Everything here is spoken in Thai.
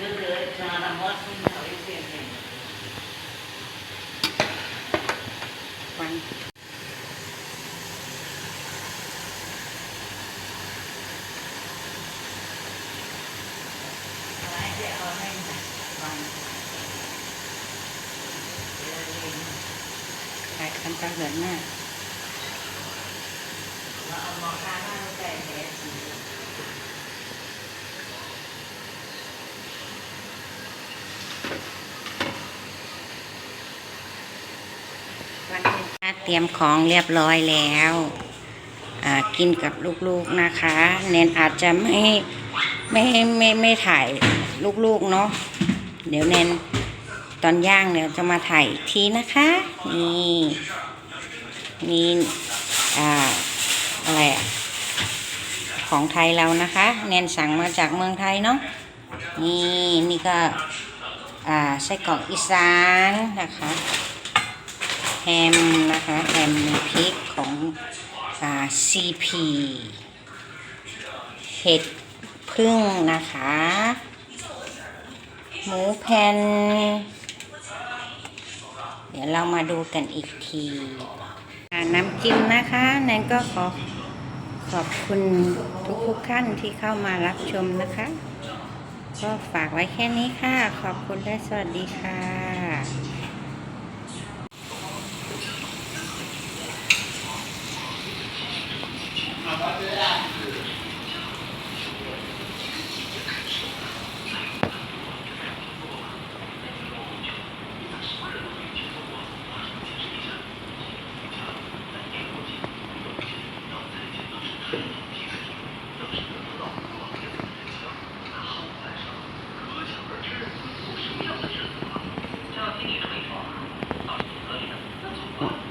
You're good, John. I'm watching how he's dancing. Fine. Hãy subscribe cho kênh Ghiền Mì Gõ Để không bỏ lỡ những video hấp dẫn เตรียมของเรียบร้อยแล้วกินกับลูกๆนะคะ เนนอาจจะไม่ไม่ไม่ไม่ถ่ายลูกๆเนาะเดี๋ยวเนนตอนย่างเดี๋ยวจะมาถ่ายทีนะคะนี่นี่อ่าอะไรอะของไทยเรานะคะ เนนสั่งมาจากเมืองไทยเนาะนี่นี่ก็อ่าไส้กรอกอีสานนะคะแฮม นะคะแฮมพริกของอ่า CP เห็ดพึ่งนะคะ หมูแผ่นเดี๋ยวเรามาดูกันอีกทีน้ำจิ้มนะคะแนนก็ขอขอบคุณทุกๆท่านที่เข้ามารับชมนะคะ ก็ฝากไว้แค่นี้ค่ะ ขอบคุณและสวัสดีค่ะ 嗯。